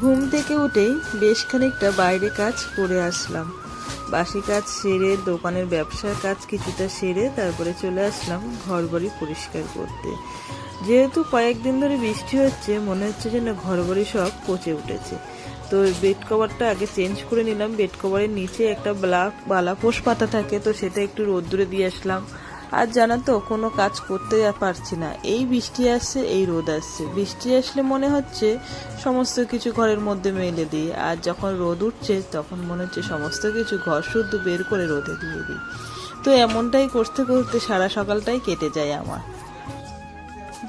ঘুম থেকে উঠেই বেশ খানিকটা বাইরে কাজ করে আসলাম। বাসি কাজ সেরে, দোকানের ব্যবসার কাজ কিছুটা সেরে তারপরে চলে আসলাম ঘর বাড়ি পরিষ্কার করতে। যেহেতু কয়েকদিন ধরে বৃষ্টি হচ্ছে, মনে হচ্ছে যেন ঘর বাড়ি সব পচে উঠেছে। তো বেড কভারটা আগে চেঞ্জ করে নিলাম। বেড কভারের নিচে একটা ব্লাক বালাপোষ পাতা থাকে, তো সেটা একটু রোদ্দুরে দিয়ে আসলাম। আর জানা তো, কোনো কাজ করতে পারছি না। এই বৃষ্টি আসছে, এই রোদ আসছে। বৃষ্টি আসলে মনে হচ্ছে সমস্ত কিছু ঘরের মধ্যে মেলে দিই। আর যখন রোদ উঠছে, তখন মনে হচ্ছে সমস্ত কিছু ঘর শুদ্ধ বের করে রোদে দিয়ে দিই। তো এমনটাই করতে করতে সারা সকালটাই কেটে যায় আমার।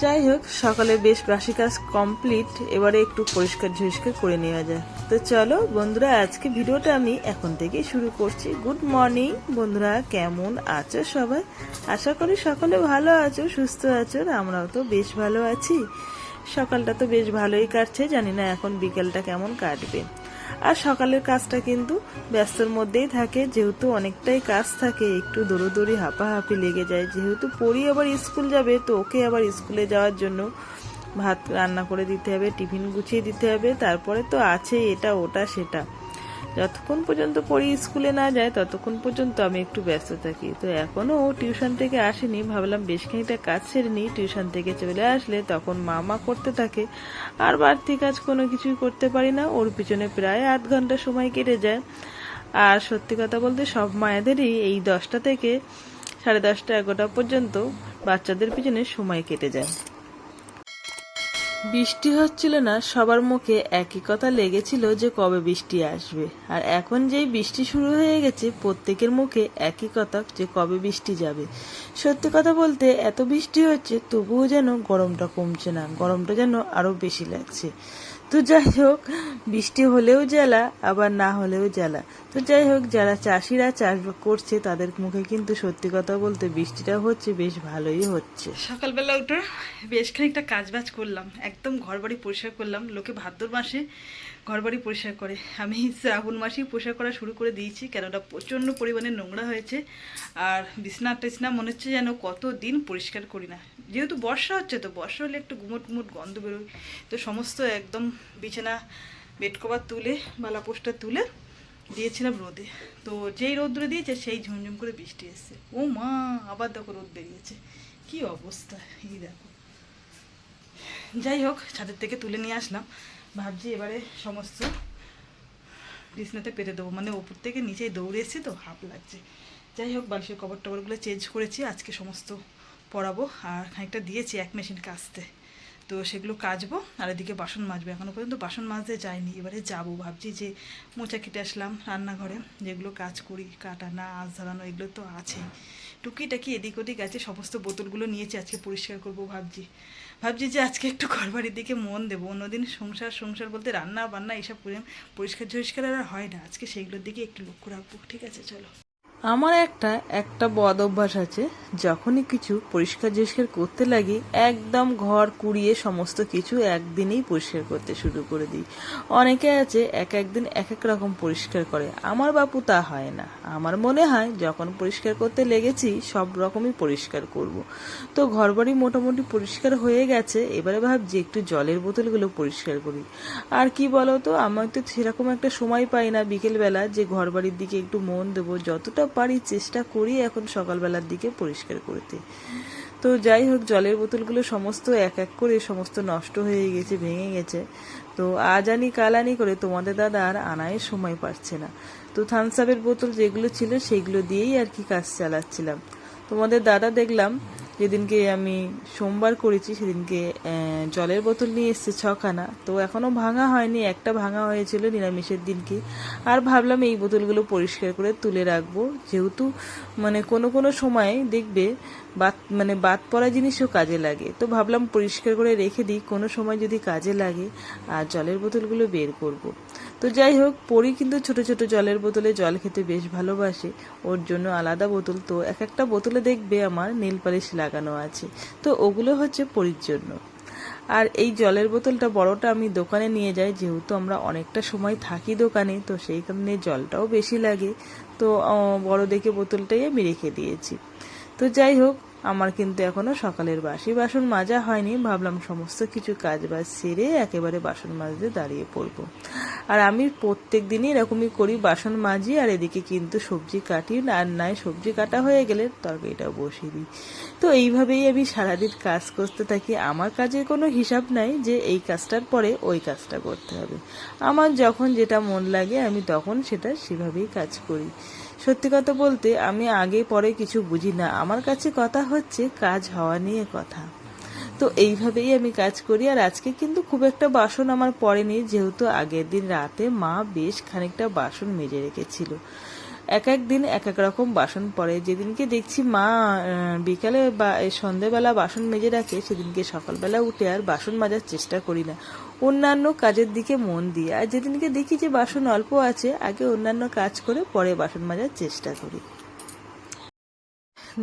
যাই হোক, সকালে বেশ বাসি কাজ কমপ্লিট এবারে একটু পরিষ্কার ঝরিষ্কার করে নেওয়া যায় তো চলো বন্ধুরা, আজকে ভিডিওটা আমি এখন থেকেই শুরু করছি। গুড মর্নিং বন্ধুরা, কেমন আছো সবাই? আশা করি সকলে ভালো আছো, সুস্থ আছো আমরাও তো বেশ ভালো আছি। সকালটা তো বেশ ভালোই কাটছে, জানি না এখন বিকেলটা কেমন কাটবে। আর সকালের কাজটা কিন্তু ব্যস্তর মধ্যেই থাকে, যেহেতু অনেকটাই কাজ থাকে, একটু দৌড়োদৌড়ি হাঁপাহাঁপি লেগে যায়। যেহেতু পড়ি আবার স্কুল যাবে, তো ওকে আবার স্কুলে যাওয়ার জন্য ভাত রান্না করে দিতে হবে, টিফিন গুছিয়ে দিতে হবে, তারপরে তো আছে এটা, ওটা, সেটা। যতক্ষণ পর্যন্ত পড়ি স্কুলে না যায়, ততক্ষণ পর্যন্ত আমি একটু ব্যস্ত থাকি। তো এখনও ও টিউশন থেকে আসেনি, ভাবলাম বেশ খানিকটা কাজ সেরে নিই, টিউশন থেকে চলে আসলে তখন মামা করতে থাকে। আর বাড়তি কাজ কোনো কিছুই করতে পারি না, ওর পিছনে প্রায় আধ ঘণ্টা সময় কেটে যায়। আর সত্যি কথা বলতে সব মায়েদেরই এই দশটা থেকে সাড়ে দশটা এগারোটা পর্যন্ত বাচ্চাদের পিছনে সময় কেটে যায়। বৃষ্টি হচ্ছিল না, সবার মুখে একই কথা লেগেছিল যে কবে বৃষ্টি আসবে। আর এখন যেই বৃষ্টি শুরু হয়ে গেছে, প্রত্যেকের মুখে একই কথা যে কবে বৃষ্টি যাবে। সত্যি কথা বলতে এত বৃষ্টি হচ্ছে, তবুও যেন গরমটা কমছে না, গরমটা যেন আরও বেশি লাগছে। তো যাই হোক বৃষ্টি হলেও জ্বালা, আবার না হলেও জ্বালা। তো যাই হোক যারা চাষিরা চাষ করছে, তাদের মুখে কিন্তু সত্যি কথা বলতে বৃষ্টিটা হচ্ছে, বেশ ভালোই হচ্ছে। সকালবেলা উঠে বেশ খানিকটা কাজ বাজ করলাম, একদম ঘর বাড়ি পরিষ্কার করলাম। লোকে ভাদ্র মাসে ঘর বাড়ি পরিষ্কার করে। আমি শ্রাবণ মাসেই পরিষ্কার করা শুরু করে দিয়েছি, কেননা প্রচণ্ড পরিমাণে নোংরা হয়েছে। আর বিছনা টিছনা মনে হচ্ছে যেন কত দিন পরিষ্কার করি না। যেহেতু বর্ষা হচ্ছে, তো বর্ষা হলে একটু গুমট গুমট গন্ধ বেরোয়। তো সমস্ত একদম বিছানা বেড কভার তুলে বালাপোস্টটা তুলে দিয়েছিলাম রোদে। তো যেই রোদ্রে দিয়েছে, সেই ঝুমঝুম করে বৃষ্টি এসছে। ও মা, আবার দেখো রোদ বেরিয়েছে। কি অবস্থা, এই দেখো। যাই হোক, ছাদের থেকে তুলে নিয়ে আসলাম। ভাবছি এবারে সমস্ত বিছনাতে পেতে দেবো। মানে ওপর থেকে নিচে দৌড়ে এসেছি তো হাফ লাগছে। যাই হোক, বালিশের কভার টবরগুলো চেঞ্জ করেছি। আজকে সমস্ত পরাবো আর খানিকটা দিয়েছি এক মেশিন কাচতে তো সেগুলো কাচবো আর এদিকে বাসন মাজবো। এখনও পর্যন্ত বাসন মাজতে যাইনি। এবারে যাব। ভাবছি যে মোচা কেটে আসলাম রান্নাঘরে। যেগুলো কাজ করি কাটানা আঁচ ধরানো এগুলো তো আছেই। টুকিটাকি এদিক ওদিক আছে, সমস্ত বোতলগুলো নিয়েছি, আজকে পরিষ্কার করব ভাবছি। ভাবছি যে আজকে একটু ঘরবাড়ির দিকে মন দেবো। অন্যদিন সংসার সংসার বলতে রান্না বান্না এইসব পরি- পরিষ্কার ঝরিষ্কার আর হয় না। আজকে সেইগুলোর দিকে একটু লক্ষ্য রাখব। ঠিক আছে, চলো। আমার একটা একটা বদ অভ্যাস আছে, যখনই কিছু পরিষ্কার জিষ্কার করতে লাগি, একদম ঘর কুড়িয়ে সমস্ত কিছু একদিনেই পরিষ্কার করতে শুরু করে দিই। অনেকে আছে, এক একদিন এক এক রকম পরিষ্কার করে। আমার বাপু তা হয় না। আমার মনে হয়, যখন পরিষ্কার করতে লেগেছি, সব রকমই পরিষ্কার করব। তো ঘরবাড়ি মোটামুটি পরিষ্কার হয়ে গেছে, এবারে ভাবছি একটু জলের বোতলগুলো পরিষ্কার করি। আর কি বলো তো আমার তো সেরকম একটা সময় পাই না বিকেলবেলা, যে ঘর বাড়ির দিকে একটু মন দেবো, যতটা পারি চেষ্টা করি এখন সকালবেলার দিকে পরিষ্কার করতে। তো যাই হোক, জলের বোতলগুলো সমস্ত এক এক করে সমস্ত নষ্ট হয়ে গেছে, ভেঙে গেছে। তো আজ আনি, কাল আনি করে তোমাদের দাদা আর আনায় সময় পাচ্ছে না। তো থানসাপের বোতল যেগুলো ছিল সেগুলো দিয়েই আর কি কাজ চালাচ্ছিলাম। তোমাদের দাদা দেখলাম যেদিনকে আমি সোমবার করেছি, সেদিনকে জলের বোতল নিয়ে এসছে ছখানা। তো এখনও ভাঙা হয়নি, একটা ভাঙা হয়েছিল নিরামিষের দিনকে। আর ভাবলাম এই বোতলগুলো পরিষ্কার করে তুলে রাখব। যেহেতু মানে কোনো কোনো সময় দেখবে বাত মানে বাদ পড়া জিনিসও কাজে লাগে। তো ভাবলাম পরিষ্কার করে রেখে দিই, কোনো সময় যদি কাজে লাগে, আর জলের বোতলগুলো বের করব। তো যাই হোক, পরি কিন্তু ছোট ছোট জলের বোতলে জল খেতে বেশ ভালোবাসে। ওর জন্য আলাদা বোতল, তো এক একটা বোতলে দেখবে আমার নীল পালিশ লাগানো আছে। তো ওগুলো হচ্ছে পরির জন্য। আর এই জলের বোতলটা বড়টা আমি দোকানে নিয়ে যাই, যেহেতু আমরা অনেকটা সময় থাকি দোকানে, তো সেই কারণে জলটাও বেশি লাগে। তো বড় দেখে বোতলটাই আমি রেখে দিয়েছি। তো যাই হোক, আমার কিন্তু এখনও সকালের বাসি। বাসন মাজা হয়নি, ভাবলাম সমস্ত কিছু কাজ বাজ সেরে একেবারে বাসন মাজতে দাঁড়িয়ে পড়ব। আর আমি প্রত্যেক দিনই এরকমই করি, বাসন মাজি আর এদিকে কিন্তু সবজি কাটি, আর নাই সবজি কাটা হয়ে গেলে তরকারিটা বসিয়ে দিই। তো এইভাবেই আমি সারাদিন কাজ করতে থাকি। আমার কাজের কোনো হিসাব নাই যে এই কাজটার পরে ওই কাজটা করতে হবে। আমার যখন যেটা মন লাগে আমি তখন সেটা সেভাবেই কাজ করি। সত্যি কথা বলতে, আমি আগে পরে কিছু বুঝি না। আমার কাছে কথা হচ্ছে কাজ হওয়া নিয়ে কথা। তো এইভাবেই আমি কাজ করি, আর আজকে কিন্তু খুব একটা বাসন আমার পড়েনি, যেহেতু আগের দিন রাতে মা বেশ খানিকটা বাসন মেজে রেখেছিল। এক এক দিন এক এক রকম বাসন পড়ে। যেদিনকে দেখছি মা বিকালে বা সন্ধেবেলা বাসন মেজে রাখে, সেদিনকে সকালবেলা উঠে আর বাসন মাজার চেষ্টা করি না। অন্যান্য কাজের দিকে মন দিই আর যেদিনকে দেখি যে বাসন অল্প আছে, আগে অন্যান্য কাজ করে পরে বাসন মাজার চেষ্টা করি।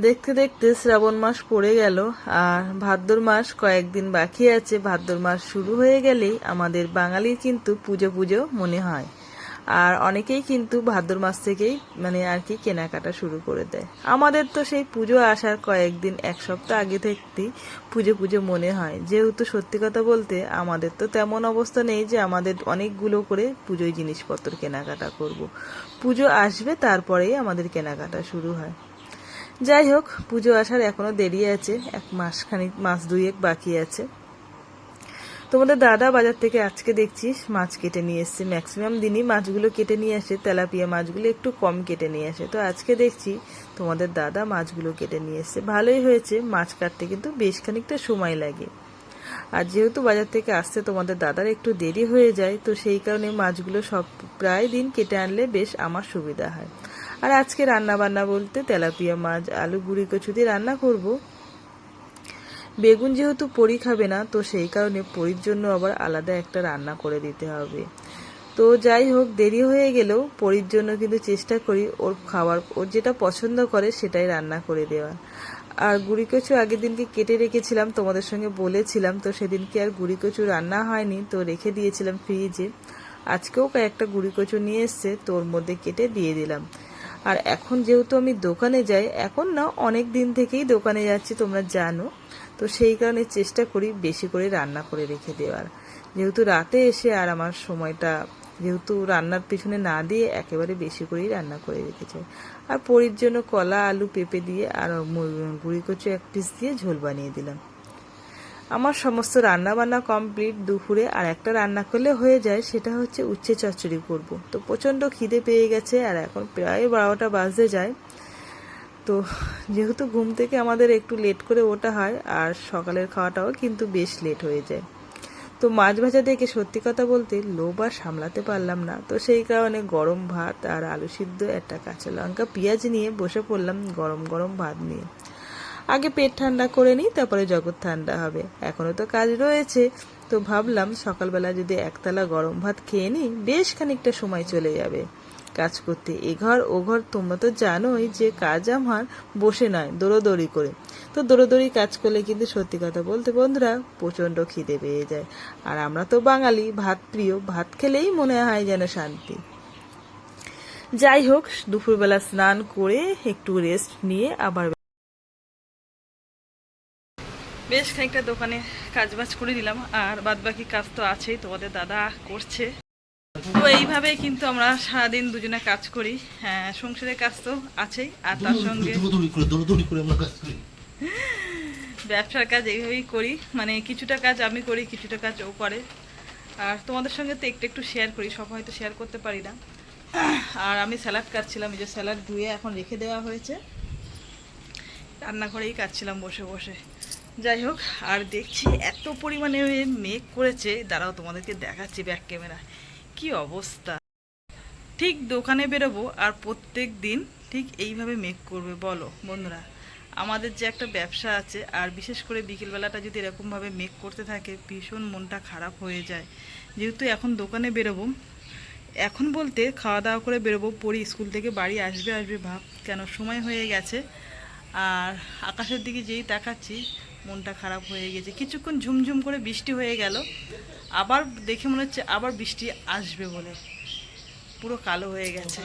দেখতে দেখতে শ্রাবণ মাস পড়ে গেল, আর ভাদ্র মাস কয়েকদিন বাকি আছে। ভাদ্র মাস শুরু হয়ে গেলেই আমাদের বাঙালির কিন্তু পুজো পুজো মনে হয়। আর অনেকেই কিন্তু ভাদ্র মাস থেকেই মানে আর কি কেনাকাটা শুরু করে দেয়। আমাদের তো সেই পুজো আসার কয়েকদিন, এক সপ্তাহ আগে থেকেই পুজো পুজো মনে হয়। যেহেতু সত্যি কথা বলতে আমাদের তো তেমন অবস্থা নেই যে আমাদের অনেকগুলো করে পুজোয় জিনিসপত্র কেনাকাটা করব। পুজো আসবে, তারপরেই আমাদের কেনাকাটা শুরু হয়। যাই হোক, পুজো আসার এখনও দেরি আছে, এক মাস খানিক মাস দুয়েক বাকি আছে। তোমাদের দাদা বাজার থেকে আজকে দেখছি মাছ কেটে নিয়ে এসছে। ম্যাক্সিমাম দিনই মাছগুলো কেটে নিয়ে আসে, তেলাপিয়া মাছগুলো একটু কম কেটে নিয়ে আসে। তো আজকে দেখছি তোমাদের দাদা মাছগুলো কেটে নিয়ে এসছে। ভালোই হয়েছে, মাছ কাটতে কিন্তু বেশ খানিকটা সময় লাগে। আর যেহেতু বাজার থেকে আসতে তোমাদের দাদার একটু দেরি হয়ে যায়, তো সেই কারণে মাছগুলো সব প্রায় দিন কেটে আনলে বেশ আমার সুবিধা হয়। আর আজকে রান্না বান্না বলতে তেলাপিয়া মাছ, আলু, গুঁড়ি, কচু দিয়ে রান্না করব। বেগুন যেহেতু পরি খাবে না, তো সেই কারণে পরির জন্য আবার আলাদা একটা রান্না করে দিতে হবে। তো যাই হোক, দেরি হয়ে গেলেও পরির জন্য কিন্তু চেষ্টা করি ওর খাওয়ার। ওর যেটা পছন্দ করে সেটাই রান্না করে দেওয়ার। আর গুড়ি কচু আগের দিনকে কেটে রেখেছিলাম, তোমাদের সঙ্গে বলেছিলাম, তো সেদিনকে আর গুড়ি কচু রান্না হয়নি, তো রেখে দিয়েছিলাম ফ্রিজে। আজকেও কয়েকটা গুড়ি কচু নিয়ে এসছে তোর মধ্যে কেটে দিয়ে দিলাম। আর এখন যেহেতু আমি দোকানে যাই, এখন না অনেক দিন থেকেই দোকানে যাচ্ছি, তোমরা জানো। তো সেই কারণে চেষ্টা করি বেশি করে রান্না করে রেখে দেওয়ার। যেহেতু রাতে এসে আর আমার সময়টা, যেহেতু রান্নার পিছনে না দিয়ে একেবারে বেশি করেই রান্না করে রেখেছে। আর পরির জন্য কলা, আলু পেঁপে দিয়ে আর গুঁড়ি কচু এক পিস দিয়ে ঝোল বানিয়ে দিলাম। আমার সমস্ত রান্না বান্না কমপ্লিট দুপুরে আর একটা রান্না করলে হয়ে যায়, সেটা হচ্ছে উচ্ছে চচ্চড়ি করব। তো প্রচণ্ড খিদে পেয়ে গেছে আর এখন প্রায় বারোটা বাজতে যায়। তো যেহেতু ঘুম থেকে আমাদের একটু লেট করে ওঠা হয় আর সকালের খাওয়াটাও কিন্তু বেশ লেট হয়ে যায়। তো মাছ ভাজা দেখে সত্যি কথা বলতে লোভ আর সামলাতে পারলাম না। তো সেই কারণে গরম ভাত আর আলু সিদ্ধ, একটা কাঁচা লঙ্কা, পেঁয়াজ নিয়ে বসে পড়লাম গরম গরম ভাত নিয়ে। আগে পেট ঠান্ডা করে নিই, তারপরে জগৎ ঠান্ডা হবে। এখনও তো কাজ রয়েছে। তো ভাবলাম সকালবেলা যদি একতলা গরম ভাত খেয়ে নিই, বেশ খানিকটা সময় চলে যাবে। কাজ করতে। এ ঘর, ও ঘর তোমরা তো জানোই যে কাজ আমার বসে নয়, দৌড়োদৌড়ি করে। তো দৌড়োদৌড়ি কাজ করলে কিন্তু সত্যি কথা বলতে বন্ধুরা প্রচণ্ড খিদে পেয়ে যায়। আর আমরা তো বাঙালি, ভাত প্রিয়, ভাত খেলেই মনে হয় যেন শান্তি। যাই হোক, দুপুরবেলা স্নান করে একটু রেস্ট নিয়ে আবার বেশ খানিকটা দোকানে কাজ বাজ করে দিলাম। আর বাদ বাকি কাজ তো আছেই, তোমাদের দাদা করছে। তো এইভাবে কিন্তু আমরা সারাদিন দুজনে কাজ করি। হ্যাঁ সংসারের কাজ তো আছেই আর তার সঙ্গে ব্যবসার কাজ এইভাবেই করি। মানে কিছুটা কাজ আমি করি কিছুটা কাজ ও করে। আর তোমাদের সঙ্গে তো একটু একটু শেয়ার করি সব হয়তো শেয়ার করতে পারি না। আর আমি স্যালাড কাটছিলাম এই যে স্যালাড ধুয়ে এখন রেখে দেওয়া হয়েছে। রান্নাঘরেই কাটছিলাম বসে বসে। যাই হোক আর দেখছি এত পরিমাণে মেঘ করেছে। দাঁড়াও তোমাদেরকে দেখাচ্ছি ব্যাক ক্যামেরা কি অবস্থা? ঠিক দোকানে বেরোবো আর প্রত্যেক দিন ঠিক এইভাবে মেক করবে, বলো। বন্ধুরা, আমাদের যে একটা ব্যবসা আছে, আর বিশেষ করে বিকেলবেলাটা যদি এরকমভাবে মেক করতে থাকে, ভীষণ মনটা খারাপ হয়ে যায়। যেহেতু এখন দোকানে বেরোবো, এখন বলতে খাওয়া দাওয়া করে বেরোবো, পড়ি, স্কুল থেকে বাড়ি আসবে আসবে, ভাব, কেন সময় হয়ে গেছে। আর আকাশের দিকে যেই তাকাচ্ছি মনটা খারাপ হয়ে গেছে। কিছুক্ষণ ঝুমঝুম করে বৃষ্টি হয়ে গেল। আবার দেখে মনে হচ্ছে আবার বৃষ্টি আসবে বলে। পুরো কালো হয়ে গেছে।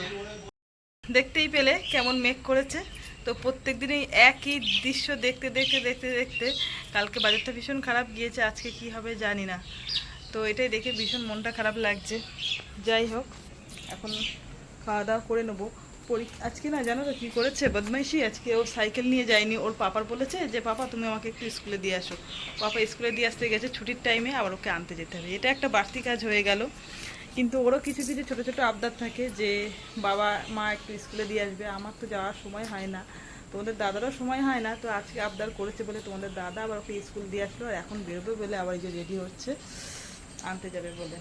দেখতেই পেলে কেমন মেঘ করেছে। তো প্রত্যেক দিনই একই দৃশ্য দেখতে দেখতে দেখতে দেখতে কালকে বাজারটা ভীষণ খারাপ গিয়েছে, আজকে কি হবে জানি না। তো এটাই দেখে ভীষণ মনটা খারাপ লাগছে। যাই হোক, এখন খাওয়া দাওয়া করে নেব। আজকে না জানো তো কী করেছে? বদমাইশি আজকে ও সাইকেল নিয়ে যায়নি। ওর পাপার বলেছে যে পাপা তুমি আমাকে একটু স্কুলে দিয়ে আসো। পাপা স্কুলে দিয়ে আসতে গেছে ছুটির টাইমে আবার ওকে আনতে যেতে হবে। এটা একটা বাড়তি কাজ হয়ে গেল। কিন্তু ওরও কিছু কিছু ছোটো ছোটো আবদার থাকে যে বাবা মা একটু স্কুলে দিয়ে আসবে। আমার তো যাওয়ার সময় হয় না। তোমাদের দাদারও সময় হয় না। তো আজকে আবদার করেছে বলে তোমাদের দাদা আবার ওকে স্কুল দিয়ে আসলো। আর এখন বেরোবে বলে আবার যে রেডি হচ্ছে। আনতে যাবে বলে।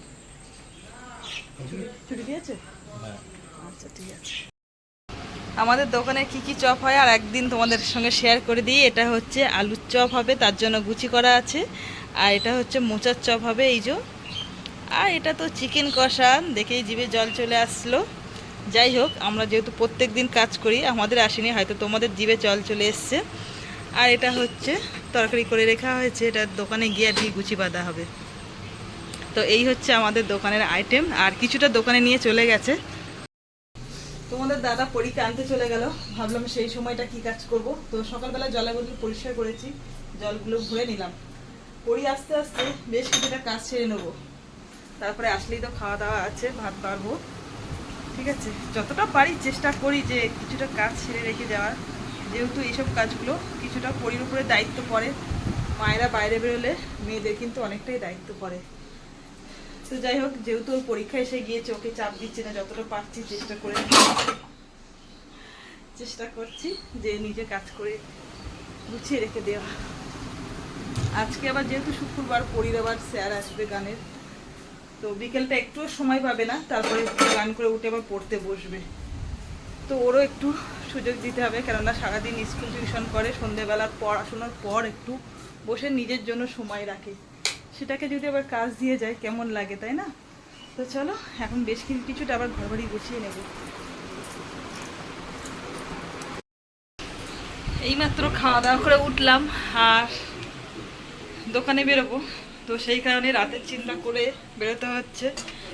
ছুটি দিয়েছে? আচ্ছা ঠিক আছে। আমাদের দোকানে কি কি চপ হয় আর একদিন তোমাদের সঙ্গে শেয়ার করে দিই। এটা হচ্ছে আলুর চপ হবে, তার জন্য গুচি করা আছে। আর এটা হচ্ছে মোচার চপ হবে, এই যে। আর এটা তো চিকেন কষা, দেখেই জিভে জল চলে আসলো। যাই হোক, আমরা যেহেতু প্রত্যেক দিন কাজ করি, আমাদের আসেনি, হয়তো তোমাদের জিভে জল চলে এসছে। আর এটা হচ্ছে, তরকারি করে রেখা হয়েছে, এটা দোকানে গিয়ে আর কি গুচি বাঁধা হবে। তো এই হচ্ছে আমাদের দোকানের আইটেম আর কিছুটা দোকানে নিয়ে চলে গেছে। তোমাদের দাদা পরীক্ষা আনতে চলে গেল। ভাবলাম সেই সময়টা কি কাজ করব। তো সকালবেলা জলাগুলো পরিষ্কার করেছি, জলগুলো ভরে নিলাম। পরি আস্তে আস্তে বেশ কিছুটা কাজ ছেড়ে নেব। তারপরে আসলেই তো খাওয়া দাওয়া আছে, ভাত পারব ঠিক আছে, যতটা পারি চেষ্টা করি যে কিছুটা কাজ ছেড়ে রেখে যাওয়ার যেহেতু এইসব কাজগুলো কিছুটা পরির উপরে দায়িত্ব পড়ে, মায়েরা বাইরে বেরোলে মেয়েদের কিন্তু অনেকটাই দায়িত্ব পড়ে। তো যাই হোক, যেহেতু ওর পরীক্ষা এসে গিয়েছে, ওকে চাপ দিচ্ছে না, যতটা পারছি চেষ্টা করে চেষ্টা করছি যে নিজে কাজ করে গুছিয়ে রেখে দেওয়া। আজকে আবার যেহেতু শুক্রবার, পরির আবার স্যার আসবে গানের, তো বিকেলটা একটুও সময় পাবে না, তারপরে গান করে উঠে আবার পড়তে বসবে। তো ওরও একটু সুযোগ দিতে হবে, কেননা সারাদিন স্কুল টিউশন করে, সন্ধেবেলার পড়াশোনার পর একটু বসে নিজের জন্য সময় রাখে। সেটাকে যদি আবার কাজ দিয়ে যায়, কেমন লাগে, তাই না? তো চলো, এখন বেশ কিছু, কিছুটা আবার ঘর বাড়ি গুছিয়ে নেব। এইমাত্র খাওয়া দাওয়া করে উঠলাম আর দোকানে বেরোবো। তো সেই কারণে রাতের চিন্তা করে বেরোতে হচ্ছে।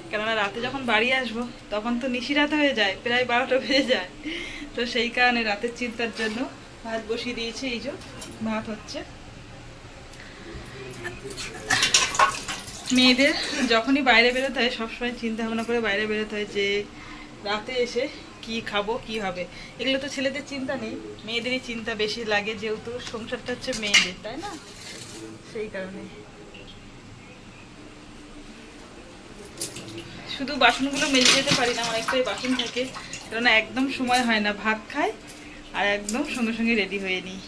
কেননা রাতে যখন বাড়ি আসব, তখন তো নিশিরাত হয়ে যায়, প্রায় বারোটা বেজে যায়। তো সেই কারণে রাতের চিন্তার জন্য ভাত বসিয়ে দিয়েছি, এই যে ভাত হচ্ছে। মেয়েদের যখনই বাইরে বেরোতে হয়, সবসময় চিন্তা ভাবনা করে বাইরে বেরোতে হয় যে, রাতে এসে কি খাব, কি হবে? এগুলো তো ছেলেদের চিন্তা নেই। মেয়েদেরই চিন্তা বেশি লাগে, যেহেতু সংসারটা হচ্ছে মেয়েদের, তাই না? সেই কারণে। শুধু বাসনগুলো মেজে যেতে পারি না, অনেকটাই বাসন থাকে। কেননা একদম সময় হয় না, ভাত খাই আর একদম সঙ্গে সঙ্গে রেডি হয়ে নিই।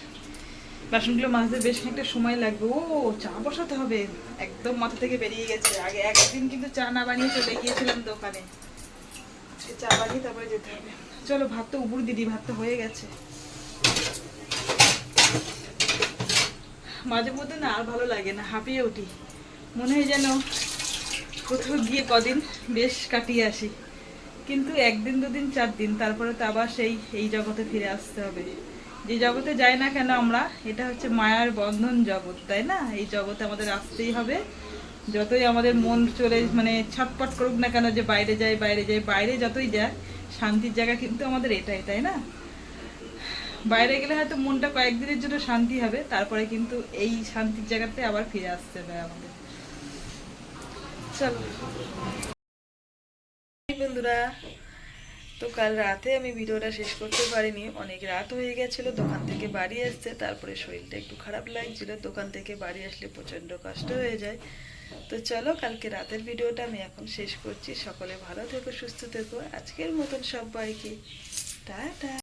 বাসনগুলো মাজতে বেশ খানিকটা সময় লাগবে। ও, চা বসাতে হবে। একদম মাথা থেকে বেরিয়ে গেছে। আগে একদিন কিন্তু চা না বানিয়ে চলে গিয়েছিলাম দোকানে। চা বানিয়ে তারপরে যেতে হবে। চলো, ভাত তো উপর দিদি, ভাত তো হয়ে গেছে। মাঝে মধ্যে না আর ভালো লাগে না, হাঁপিয়ে উঠি। মনে হয় যেন কোথাও গিয়ে কদিন বেশ কাটিয়ে আসি। কিন্তু একদিন, দুদিন চার দিন তারপরে তো আবার সেই, এই জগতে ফিরে আসতে হবে। যে জগতে যাই না কেন আমরা, এটা হচ্ছে মায়ার বন্ধন জগৎ, তাই না? এই জগতে আমাদের আসতেই হবে। যতই আমাদের মন চলে মানে ছটপট করুক না কেন যে বাইরে যাই বাইরে যাই, বাইরে যতই যায় শান্তির জায়গা কিন্তু আমাদের এটাই, তাই না? বাইরে গেলে হয়তো মনটা কয়েকদিনের জন্য শান্তি হবে, তারপরে কিন্তু এই শান্তির জায়গাতে আবার ফিরে আসতে হবে আমাদের। চলো। বন্ধুরা তো কাল রাতে আমি ভিডিওটা শেষ করতে পারিনি। অনেক রাত হয়ে গেছিল, দোকান থেকে বাড়ি আসছে, তারপরে শরীরটা একটু খারাপ লাগছিল। দোকান থেকে বাড়ি আসলে প্রচণ্ড কষ্ট হয়ে যায়। তো চলো, কালকে রাতের ভিডিওটা আমি এখন শেষ করছি। সকলে ভালো থেকো, সুস্থ থেকো। আজকের মতন সবাইকে। টাটা।